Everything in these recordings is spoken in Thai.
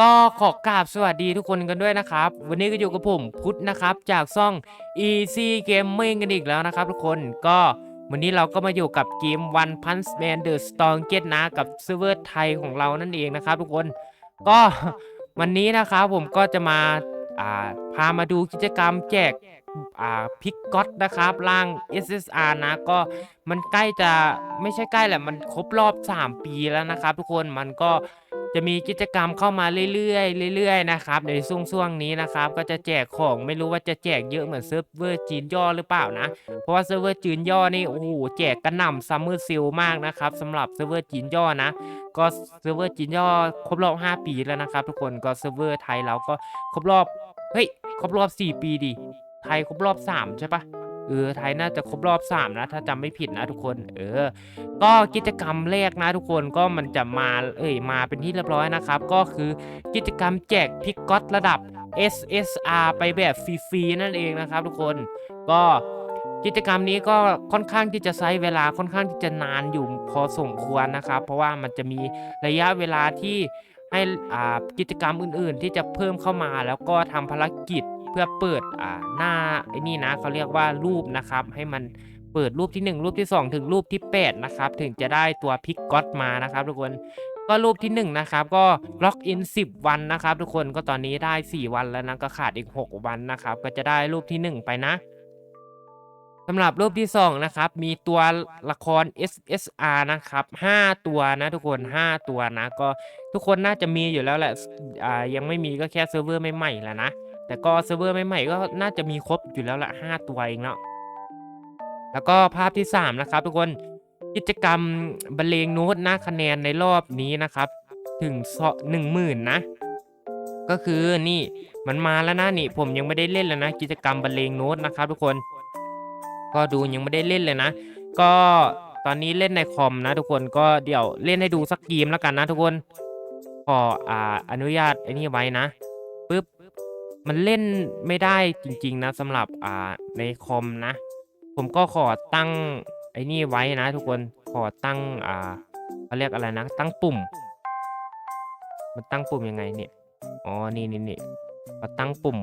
ก็ขอกราบสวัสดีทุกคนกันด้วยนะครับ วันนี้ก็อยู่กับผมพุทธนะครับ จากซ่อง Easy Gaming กันอีกแล้วนะครับทุกคนก็วันนี้เราก็มาอยู่กับเกม One Punch Man The s t r o n g e t นะกับเซิร์ฟเวอร์ไทยของเรานั่นเองนะครับทุกคนก็วันนี้นะครับผมก็จะมาาพามาดูกิจกรรมแจกพิกก๊อตนะครับร่าง SSR นะก็มันใกล้จะไม่ใช่ใกล้แหละมันครบรอบ 3 ปีแล้วนะครับทุกคนมันก็ จะมีกิจกรรมเข้ามาเรื่อยๆเรื่อยๆนะครับในช่วงๆนี้นะครับ ก็จะแจกของไม่รู้ว่าจะแจกเยอะเหมือนเซิร์ฟเวอร์จีนย่อหรือเปล่านะ เพราะว่าเซิร์ฟเวอร์จีนย่อนี่โอ้โหแจกกระหน่ำซัมเมอร์ซิลมากนะครับสำหรับเซิร์ฟเวอร์จีนย่อนะ ก็เซิร์ฟเวอร์จีนย่อครบรอบ 5 ปีแล้วนะครับ ทุกคนก็เซิร์ฟเวอร์ไทยเราก็ครบรอบเฮ้ยครบรอบ 4 ปีดิไทยครบรอบ 3 ใช่ปะ เออไทยน่าจะครบรอบ3นะถ้าจำไม่ผิดนะทุกคน เออ ก็กิจกรรมแรกนะทุกคนก็มันจะมา เอ่ยมาเป็นที่เรียบร้อยนะครับ ก็คือกิจกรรมแจกพิกก๊อตระดับ SSR ไปแบบฟรีๆนั่นเองนะครับทุกคนก็กิจกรรมนี้ก็ค่อนข้างที่จะใช้เวลาค่อนข้างที่จะนานอยู่พอสมควรนะครับ เพราะว่ามันจะมีระยะเวลาที่ให้กิจกรรมอื่น ๆ ที่จะเพิ่มเข้ามา แล้วก็ทำภารกิจ เพื่อเปิดอ่าหน้าไอ้นี่นะเขาเรียกว่ารูปนะครับ ให้มันเปิดรูปที่ 1 รูปที่ 2 ถึงรูปที่ 8 นะครับ ถึงจะได้ตัวพิกก๊อตมานะครับ ทุกคนก็รูปที่1นะครับก็ล็อกอิน 10 วันนะครับ ทุกคนก็ตอนนี้ได้ 4 วันแล้วนะก็ขาดอีก 6 วันนะครับ ก็จะได้รูปที่ 1 ไปนะสำหรับรูปที่2นะครับมีตัวละคร SSR นะครับ5ตัวนะทุกคน 5 ตัวนะ ก็ทุกคนน่าจะมีอยู่แล้วแหละอ่ายังไม่มีก็แค่เซิร์ฟเวอร์ใหม่ๆแหละนะ แต่ก็เซิร์ฟเวอร์ใหม่ๆก็น่าจะมีครบอยู่แล้วละ5ตัวเองเนาะแล้วก็ภาพที่ 3 นะครับ ทุกคนกิจกรรมบรรเลงโน้ตนะคะแนนในรอบนี้นะครับ ถึงหนึ่งหมื่นนะ ก็คือนี่มันมาแล้วนะนี่ผมยังไม่ได้เล่นเลยนะ กิจกรรมบรรเลงโน้ตนะครับ ทุกคน ก็ดูยังไม่ได้เล่นเลยนะ ก็ตอนนี้เล่นในคอมนะ ทุกคนก็เดี๋ยวเล่นให้ดูสักเกมแล้วกันนะ ทุกคนขออ่าอนุญาตไอ้นี่ไว้นะ มันเล่นไม่ได้จริงๆนะสำหรับอ่าในคอมนะ ผมก็ขอตั้งไอ้นี่ไว้นะ ทุกคนขอตั้งอ่าเขาเรียกอะไรนะ ตั้งปุ่ม มันตั้งปุ่มยังไงเนี่ยอ๋อนี่นี่นี่ขอตั้งปุ่ม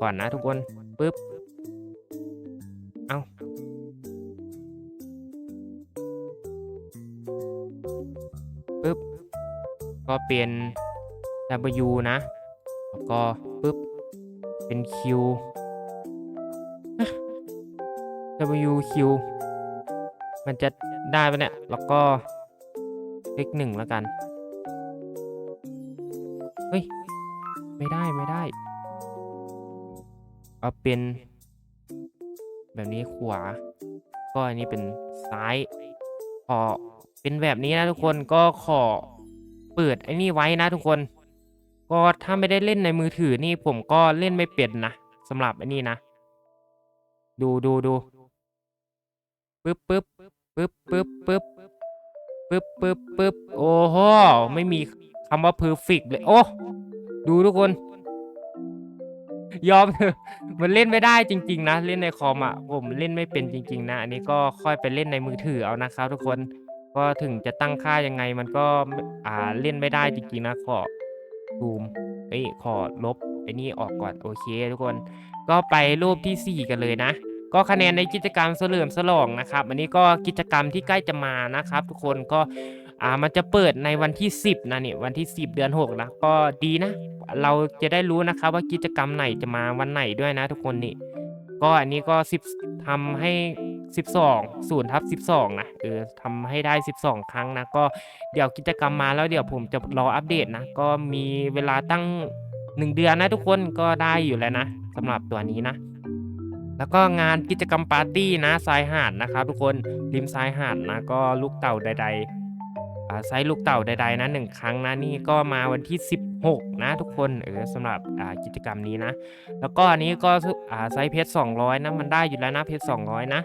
ก่อนนะทุกคนปึ๊บเอาปึ๊บก็เป็น W นะแล้วก็ เป็น Q WQ มันจะได้ปะเนี่ย แล้วก็เลขหนึ่งแล้วกัน เฮ้ย ไม่ได้ไม่ได้ เอาเป็น แบบนี้ขวา ก็อันนี้เป็นซ้ายขอเป็นแบบนี้นะทุกคนก็ขอเปิดไอ้นี่ไว้นะทุกคน ก็ถ้าไม่ได้เล่นในมือถือนี่ผมก็เล่นไม่เป็นนะสำหรับไอ้นี่นะ ดูดูดูปึ๊บปึ๊บปึ๊บปึ๊บปึ๊บปึ๊บปึ๊บปึ๊บโอ้โหไม่มีคำว่า perfect เลย โอ้ดูทุกคน ยอมเถอะมันเล่นไม่ได้จริง ๆ นะ เล่นในคอมอะผมเล่นไม่เป็นจริง ๆ นะ อันนี้ก็ค่อยไปเล่นในมือถือเอานะครับทุกคนก็ถึงจะตั้งค่ายังไงมันก็อ่าเล่นไม่ได้จริงๆนะขอ ซูมเอ้ยขอลบไอ้นี่ออกก่อนโอเคทุกคน ก็ไปรูปที่ 4 กันเลยนะ ก็คะแนนในกิจกรรมเฉลิมฉลองนะครับ อันนี้ก็กิจกรรมที่ใกล้จะมานะครับ ทุกคนก็อ่ามันจะเปิดในวันที่ 10นะเนี่ยวันที่ 10 เดือน 6 นะ ก็ดีนะ เราจะได้รู้นะครับว่ากิจกรรมไหนจะมาวันไหนด้วยนะ ทุกคนนี่ก็อันนี้ก็10ทำให้ 12ศูนย์ทับ12 นะเออทำให้ได้ 12 ครั้งนะ ก็เดี๋ยวกิจกรรมมาแล้วเดี๋ยวผมจะรออัปเดตนะ ก็มีเวลาตั้ง 1 เดือนนะทุกคนก็ได้อยู่แล้วนะสำหรับตัวนี้นะ แล้วก็งานกิจกรรมปาร์ตี้นะทรายหาดนะครับทุกคนริมทรายหาดนะ ก็ลูกเต่าใดๆอ่าไซส์ลูกเต่าใด ๆ นะหนึ่งครั้งนะนี่ก็มาวันที่16นะทุกคนเออสำหรับอ่ากิจกรรมนี้นะ แล้วก็อันนี้ก็อ่าไซส์เพชร200นะมันได้อยู่แล้วนะเพชร200 นะ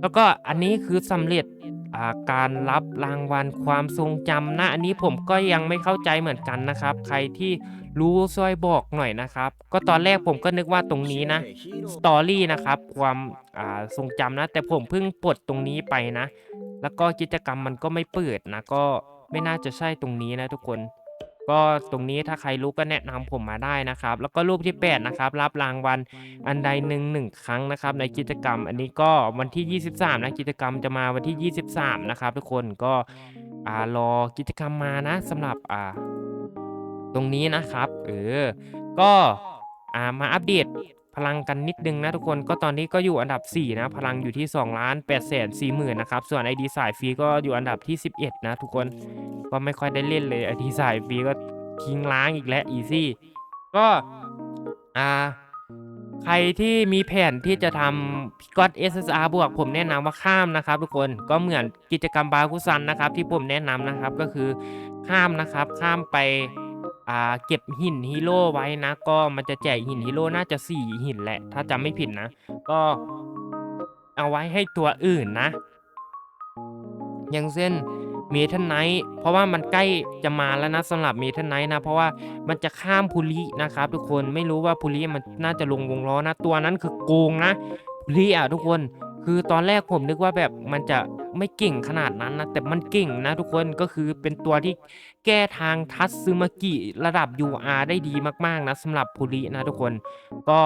แล้วก็อันนี้คือสำเร็จาการรับรางวัลความทรงจำนะ อันนี้ผมก็ยังไม่เข้าใจเหมือนกันนะครับ ใครที่รู้ช่วยบอกหน่อยนะครับ ก็ตอนแรกผมก็นึกว่าตรงนี้นะสตอรี่นะครับ ความอ่าทรงจำนะ แต่ผมเพิ่งปลดตรงนี้ไปนะ แล้วก็กิจกรรมมันก็ไม่เปิดนะ ก็ไม่น่าจะใช่ตรงนี้นะทุกคน ก็ตรงนี้ถ้าใครรู้ก็แนะนำผมมาได้นะครับ แล้วก็รูปที่ 8 นะครับ รับรางวัลอันใดหนึ่งหนึ่งครั้งนะครับ ในกิจกรรม อันนี้ก็วันที่ 23 นะกิจกรรมจะมาวันที่ 23 นะครับ ทุกคนก็รอกิจกรรมมานะสำหรับตรงนี้นะครับ เออ ก็อามาอัปเดต พลังกันนิดนึงนะทุกคนก็ตอนนี้ก็อยู่อันดับ 4 นะ พลังอยู่ที่2ล้าน8แสน4หมื่นนะครับส่วน ID สายฟรีก็อยู่อันดับที่ 11 นะทุกคนก็ไม่ค่อยได้เล่นเลย ID สายฟรีก็ทิ้งล้างอีกแล้วอีซี่ก็อ่าใครที่มีแผนที่จะทำพิกอต SSR บวกผมแนะนำว่าข้ามนะครับ ทุกคนก็เหมือนกิจกรรมบาคุซันนะครับที่ผมแนะนำนะครับก็คือข้ามนะครับข้ามไป อ่าเก็บหินฮีโร่ไว้นะ ก็มันจะแจกหินฮีโร่น่าจะ4หินแหละ ถ้าจำไม่ผิดนะ ก็เอาไว้ให้ตัวอื่นนะ อย่างเช่นเมทัลไนท์เพราะว่ามันใกล้จะมาแล้วนะสำหรับเมทัลไนท์นะ เพราะว่ามันจะข้ามพูลินะครับ ทุกคนไม่รู้ว่าพูลิมันน่าจะลงวงล้อนะ ตัวนั้นคือโกงนะพูลิอะทุกคน คือตอนแรกผมนึกว่าแบบมันจะไม่เก่งขนาดนั้นนะ แต่มันเก่งนะทุกคนก็คือเป็นตัวที่แก้ทางทัตซึมากิระดับ UR ได้ดีมากๆนะสำหรับพูลินะทุกคนก็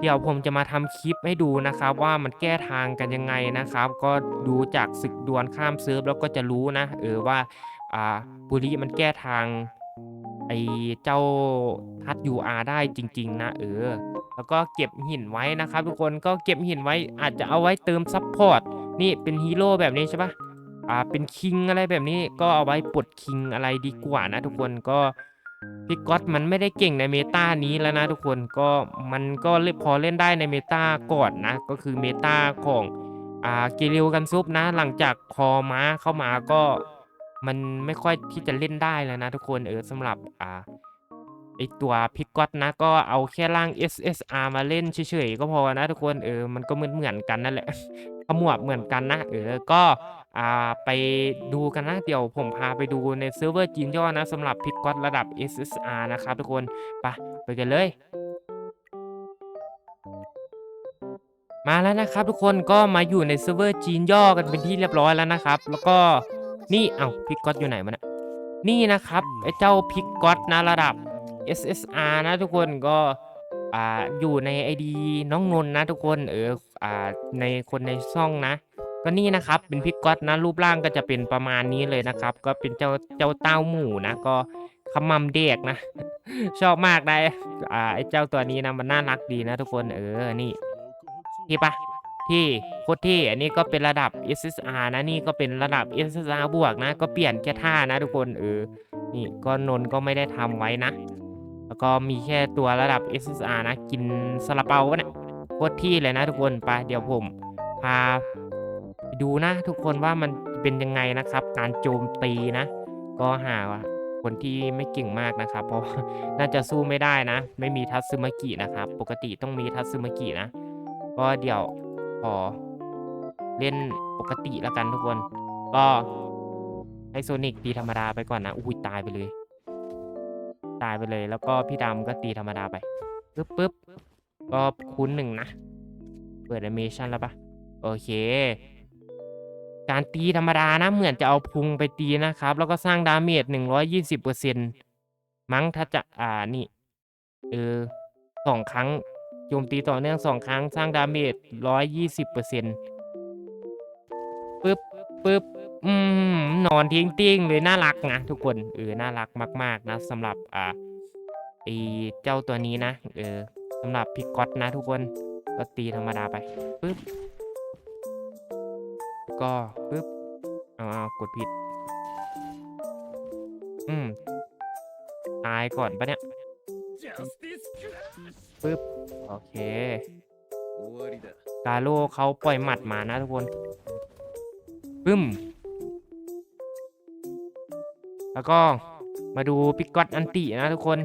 เดี๋ยวผมจะมาทำคลิปให้ดูนะครับว่ามันแก้ทางกันยังไงนะครับ ก็ดูจากศึกดวลข้ามเซิร์ฟแล้วก็จะรู้นะ เออว่าอ่าบุรีมันแก้ทางไอเจ้าทัดยูอาได้จริง ๆ นะ เออ แล้วก็เก็บหินไว้นะครับ ทุกคนก็เก็บหินไว้อาจจะเอาไว้เติมซับพอร์ตนี่เป็นฮีโร่แบบนี้ใช่ปะอ่าเป็นคิงอะไรแบบนี้ก็เอาไว้ปลดคิงอะไรดีกว่านะ ทุกคนก็พี่ก๊อตมันไม่ได้เก่งในเมตานี้แล้วนะทุกคนก็มันก็เล่นพอเล่นได้ในเมตาก่อนนะ ก็คือเมตาของอ่าเกเรวกันซุปนะ หลังจากคอม้าเข้ามาก็มันไม่ค่อยที่จะเล่นได้แล้วนะทุกคนเออสำหรับอ่าไอตัวพิกก๊อตนะก็เอาแค่ร่าง SSR มาเล่นเฉยๆก็พอนะทุกคนเออมันก็เหมือนเหมือนกันนั่นแหละขมวบเหมือนกันนะเออก็อ่าไปดูกันนะเดี๋ยวผมพาไปดูในเซิร์ฟเวอร์จีนย่อนะสำหรับพิกก๊อตระดับ SSR นะครับทุกคนไปไปกันเลยมาแล้วนะครับทุกคนก็มาอยู่ในเซิร์ฟเวอร์จีนย่อกันเป็นที่เรียบร้อยแล้วนะครับ แล้วก็นี่เอ้าพิกก๊อตอยู่ไหนมันอะนี่นะครับไอ้เจ้าพิกก๊อตนะระดับ SSR นะทุกคนก็อ่าอยู่ใน ID น้องนนท์นะทุกคนเอออ่าในคนในช่องนะก็นี่นะครับเป็นพิกก๊อตนะรูปร่างก็จะเป็นประมาณนี้เลยนะครับ ก็เป็นเจ้าเจ้าเต้าหมูนะก็ขมำเด็กนะ ชอบมากได้อ่าไอเจ้าตัวนี้นะมันน่ารักดีนะทุกคนเออนี่ที่ปะที่โคตรที่อันนี้ก็เป็นระดับ SSR นะนี่ก็เป็นระดับ SSR บวกนะ ก็เปลี่ยนแค่ท่านะทุกคนเออนี่ก็นนท์ก็ไม่ได้ทำไว้นะ แล้วก็มีแค่ตัวระดับ SSR นะ กินซาลาเปาเนี่ยโคตรที่เลยนะทุกคนไปเดี๋ยวผมพาไปดูนะทุกคนว่ามันเป็นยังไงนะครับ การโจมตีนะ ก็หาว่าคนที่ไม่เก่งมากนะครับ เพราะน่าจะสู้ไม่ได้นะ ไม่มีทัตซึมากินะครับ ปกติต้องมีทัตซึมากินะ ก็เดี๋ยวขอเล่นปกติแล้วกันทุกคน ก็ให้โซนิกตีธรรมดาไปก่อนนะอุ้ยตายไปเลย ตายไปเลย แล้วก็พี่ดำก็ตีธรรมดาไปปึ๊บปึ๊บก็คูณหนึ่งนะ เปิดแอนิเมชันแล้วปะโอเค การตีธรรมดานะ เหมือนจะเอาพุงไปตีนะครับ แล้วก็สร้างดาเมจหนึ่งร้อยยี่สิบเปอร์เซ็นมั้งถ้าจะอ่านี่เออสองครั้งโจมตีต่อเนื่องสองครั้งสร้างดาเมจร้อยยี่สิบเปอร์เซ็นปึ๊บปึ๊บ อืมนอนทิ้งติ้งเลยน่ารักนะทุกคนเออน่ารักมาก ๆ นะสำหรับอ่าไอเจ้าตัวนี้นะเออสำหรับพิกก๊อตนะทุกคนก็ตีธรรมดาไปปึ๊บก็ปึ๊บเอาเอากดผิด อืมตายก่อนปะเนี่ยปึ๊บโอเคกาโลเขาปล่อยหมัดมานะทุกคนปึ้ม แล้วก็มาดูปิกกอตอันตินะทุกคน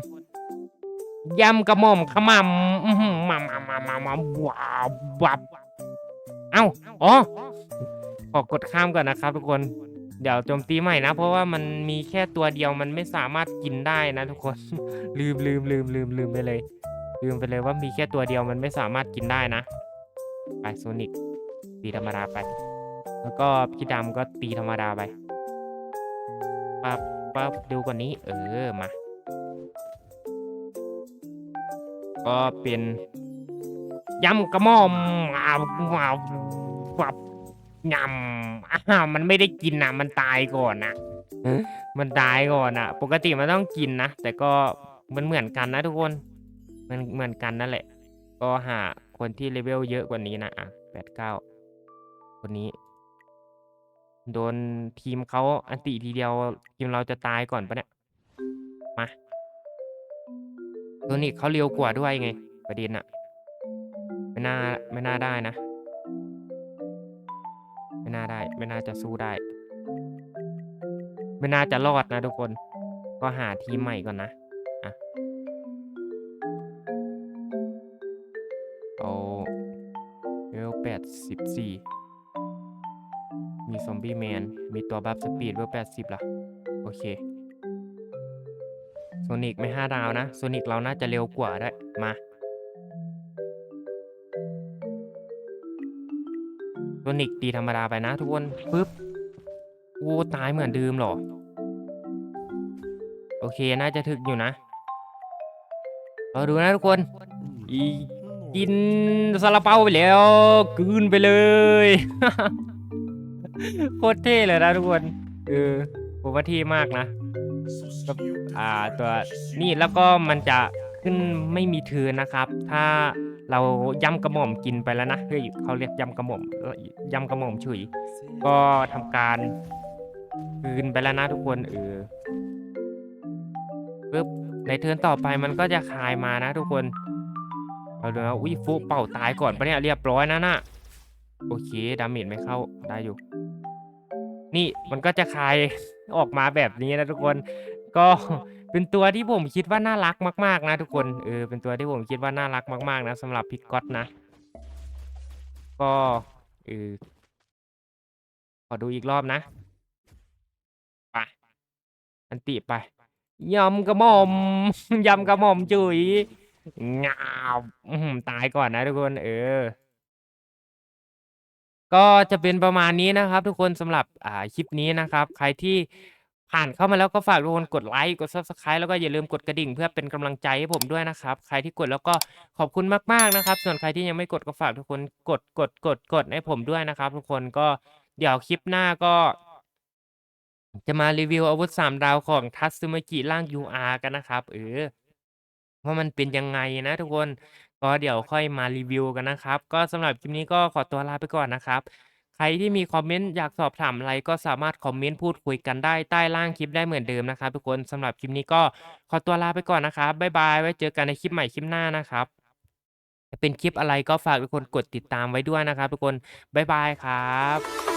ยำกระหม่อมขมำมามามามามาว้าววับเอ้าอ๋อขอกดข้ามก่อนนะครับ ทุกคน เดี๋ยวโจมตีใหม่นะ เพราะว่ามันมีแค่ตัวเดียวมันไม่สามารถกินได้นะ ทุกคนลืมลืมลืมลืมลืมไปเลย ลืมไปเลยว่ามีแค่ตัวเดียวมันไม่สามารถกินได้นะ ไปโซนิกตีธรรมดาไป แล้วก็พี่ดำก็ตีธรรมดาไปปั๊บ ก็ดูกว่านี้ เออมา ก็เป็นยำกระหม่อมอ้าวว้าววับยำอ้าวมันไม่ได้กินนะมันตายก่อนนะมันตายก่อนนะปกติมันต้องกินนะ แต่ก็มันเหมือนกันนะทุกคนมันเหมือนกันนั่นแหละ ก็หาคนที่เลเวลเยอะกว่านี้นะอะแปดเก้าคนนี้ โดนทีมเขาอันติทีเดียว ทีมเราจะตายก่อนปะเนี่ย มาตัวนี้เขาเร็วกว่าด้วยไง ประเด็นอะไม่น่าไม่น่าได้นะ ไม่น่าได้ ไม่น่าจะสู้ได้ ไม่น่าจะรอดนะทุกคน ก็หาทีมใหม่ก่อนนะอะเอาเลเวลแปดสิบสี่ มีซอมบี้แมน มีตัวบัฟสปีดเวลแปดสิบละโอเคโซนิกไม่ห้าดาวนะโซนิกเราน่าจะเร็วกว่าได้มาโซนิกตีธรรมดาไปนะทุกคนปึ๊บโอ้ตายเหมือนเดิมหรอ โอเคน่าจะถึกอยู่นะเราดูนะทุกคน อีกินซาลาเปาไปแล้วกืนไปเลย โคตรเท่เลยนะทุกคนเออผมว่าเท่มากนะก็อ่าตัวนี่แล้วก็มันจะขึ้นไม่มีเทือนนะครับ ถ้าเรายำกระหม่อมกินไปแล้วนะเฮ้ยเขาเรียกยำกระหม่อมเอ้ยยำกระหม่อมฉุย ก็ทำการคืนไปแล้วนะทุกคนเออปึ๊บในเทิร์นต่อไปมันก็จะคายมานะทุกคนเอาดูนะอุ้ยฟุเป่าตายก่อนปะเนี่ยเรียบร้อยนะน่ะโอเคดาเมจไม่เข้าได้อยู่ นี่มันก็จะคลายออกมาแบบนี้นะทุกคน ก็เป็นตัวที่ผมคิดว่าน่ารักมากๆนะทุกคนเออเป็นตัวที่ผมคิดว่าน่ารักมากๆนะสำหรับพิกก๊อตนะ ก็เออขอดูอีกรอบนะไปอันติไปยำกระหม่อมยำกระหม่อมจุ๋ยงาวอื้อหือตายก่อนนะทุกคน เออ ก็จะเป็นประมาณนี้นะครับ ทุกคนสำหรับอ่าคลิปนี้นะครับ ใครที่ผ่านเข้ามาแล้วก็ฝากทุกคนกดไลค์กด Subscribe แล้วก็อย่าลืมกดกระดิ่งเพื่อเป็นกำลังใจให้ผมด้วยนะครับ ใครที่กดแล้วก็ขอบคุณมากๆนะครับ ส่วนใครที่ยังไม่กดก็ฝากทุกคนกดกดกดกดให้ผมด้วยนะครับ ทุกคนก็เดี๋ยวคลิปหน้าก็ จะมารีวิวอาวุธสามดาวของทัตสึมกิร่าง UR กันนะครับเออว่ามันเป็นยังไงนะทุกคน ก็เดี๋ยวค่อยมารีวิวกันนะครับ ก็สำหรับคลิปนี้ก็ขอตัวลาไปก่อนนะครับ ใครที่มีคอมเมนต์อยากสอบถามอะไรก็สามารถคอมเมนต์พูดคุยกันได้ใต้ล่างคลิปได้เหมือนเดิมนะครับ ทุกคนสำหรับคลิปนี้ก็ขอตัวลาไปก่อนนะครับบ๊ายบายไว้เจอกันในคลิปใหม่คลิปหน้านะครับเป็นคลิปอะไรก็ฝากทุกคนกดติดตามไว้ด้วยนะครับ ทุกคนบ๊ายบายครับ